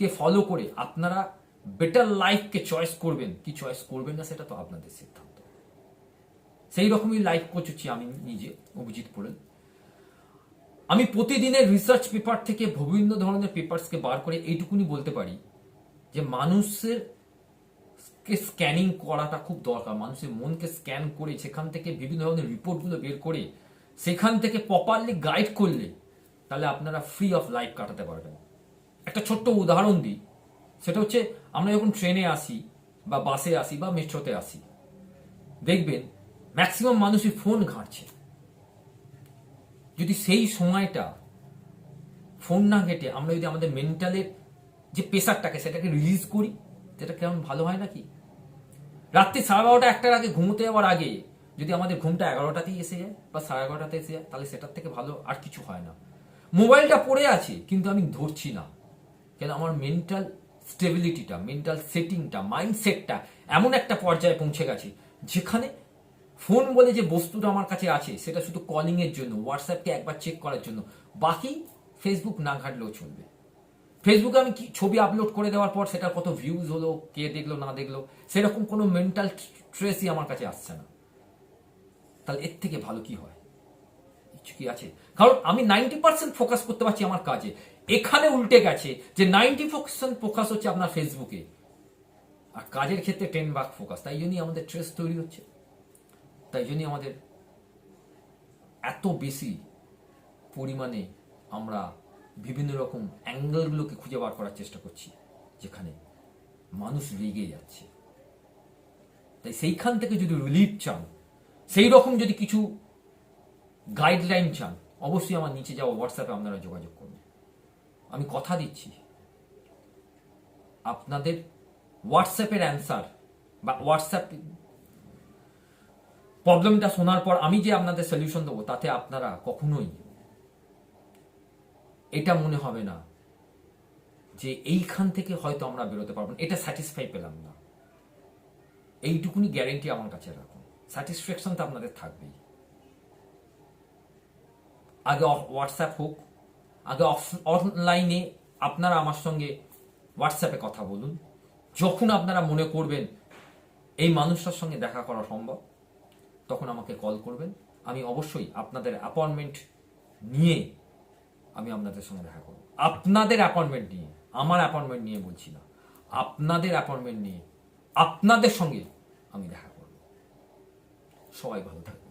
কে follow করে আপনারা better লাইফকে choice করবেন। কি চয়েস করবেন না, সেটা তো আপনাদের সিদ্ধান্ত। সেই রকমই লাইফ কোচ হচ্ছি আমি নিজে, অভিজিৎ পোড়েল। আমি প্রতিদিনের রিসার্চ পেপার থেকে বিভিন্ন ধরনের পেপারসকে বার করে এইটুকুনি বলতে পারি যে মানুষের কে স্ক্যানিং করাটা খুব দরকার। মানুষের মনকে স্ক্যান করে সেখান থেকে বিভিন্ন ধরনের রিপোর্টগুলো বের করে সেখান থেকে প্রপারলি গাইড করলে তাহলে আপনারা ফ্রি অফ লাইফ কাটাতে পারবেন। একটা ছোট্ট উদাহরণ দিই। সেটা হচ্ছে, আমরা যখন ট্রেনে আসি বা বাসে আসি বা মেট্রোতে আসি, দেখবেন ম্যাক্সিমাম মানুষই ফোন ঘাঁটছে। যদি সেই সময়টা ফোন না ঘেটে আমরা যদি আমাদের মেন্টালের যে প্রেশারটাকে সেটাকে রিলিজ করি, সেটা কেমন ভালো হয় নাকি? রাত্রি সাড়ে বারোটা, একটার আগে ঘুমোতে যাওয়ার আগে যদি আমাদের ঘুমটা এগারোটাতেই এসে যায় বা সাড়ে এগারোটাতে এসে যায়, তাহলে সেটার থেকে ভালো আর কিছু হয় না। মোবাইলটা পড়ে আছে, কিন্তু আমি ধরছি না। কেন আমার মেন্টাল স্টেবিলিটিটা মেন্টাল সেটিংটা মাইন্ডসেটটা এমন একটা পর্যায়ে পৌঁছে গেছে, যেখানে ফোন বলে যে বস্তুটা আমার কাছে আছে, সেটা শুধু কলিং এর জন্য হোয়াটসঅ্যাপকে একবার চেক করার জন্য। বাকি ফেসবুক না ঘাটলেও চলবে। ফেসবুকে আমি কি ছবি আপলোড করে দেওয়ার পর সেটা কত ভিউজ হলো, কে দেখল, না দেখল, সেরকম কোনো মেন্টাল স্ট্রেসই আমার কাছে আসছে না। তাহলে এর থেকে ভালো কি হয়? কিছু কি আছে? কারণ আমি নাইনটি পার্সেন্ট ফোকাস করতে পারছি আমার কাজে। এখানে উল্টে গেছে যে নাইনটি পার্সেন্ট ফোকাস হচ্ছে আপনার ফেসবুকে আর কাজের ক্ষেত্রে টেন ভাগ ফোকাস তাই জন্যই আমাদের স্ট্রেস তৈরি হচ্ছে। তাই জন্যই আমাদের এত বেশি পরিমাণে আমরা বিভিন্ন রকম অ্যাঙ্গেলগুলোকে খুঁজে বার করার চেষ্টা করছি, যেখানে মানুষ রেগে যাচ্ছে। তাই সেইখান থেকে যদি রিলিফ চান, সেই রকম যদি কিছু গাইডলাইন চান, অবশ্যই আমার নিচে যাওয়া হোয়াটসঅ্যাপে আপনারা যোগাযোগ করুন আমি কথা দিচ্ছি আপনাদের হোয়াটসঅ্যাপের অ্যান্সার বা হোয়াটসঅ্যাপ প্রবলেমটা শোনার পর আমি যে আপনাদের সলিউশন দেবো, তাতে আপনারা কখনোই এটা মনে হবে না যে এইখান থেকে হয়তো আমরা বেরোতে পারব এটা স্যাটিসফাই পেলাম না। এইটুকুনি গ্যারেন্টি আমার কাছে রাখুন। স্যাটিসফ্যাকশন তো আপনাদের থাকবেই। আগে হোয়াটসঅ্যাপ হোক আগে অনলাইনে আপনারা আমার সঙ্গে হোয়াটসঅ্যাপে কথা বলুন। যখন আপনারা মনে করবেন এই মানুষটার সঙ্গে দেখা করা সম্ভব, তখন আমাকে কল করবেন। আমি অবশ্যই আপনাদের অ্যাপয়েন্টমেন্ট নিয়ে আমি আপনাদের সঙ্গে দেখা করব। আপনাদের অ্যাপয়েন্টমেন্ট নিয়ে, আমার অ্যাপয়েন্টমেন্ট নিয়ে বলছি না। আপনাদের অ্যাপয়েন্টমেন্ট নিয়ে আপনাদের সঙ্গে আমি দেখা করব। সবাই ভালো থাকবে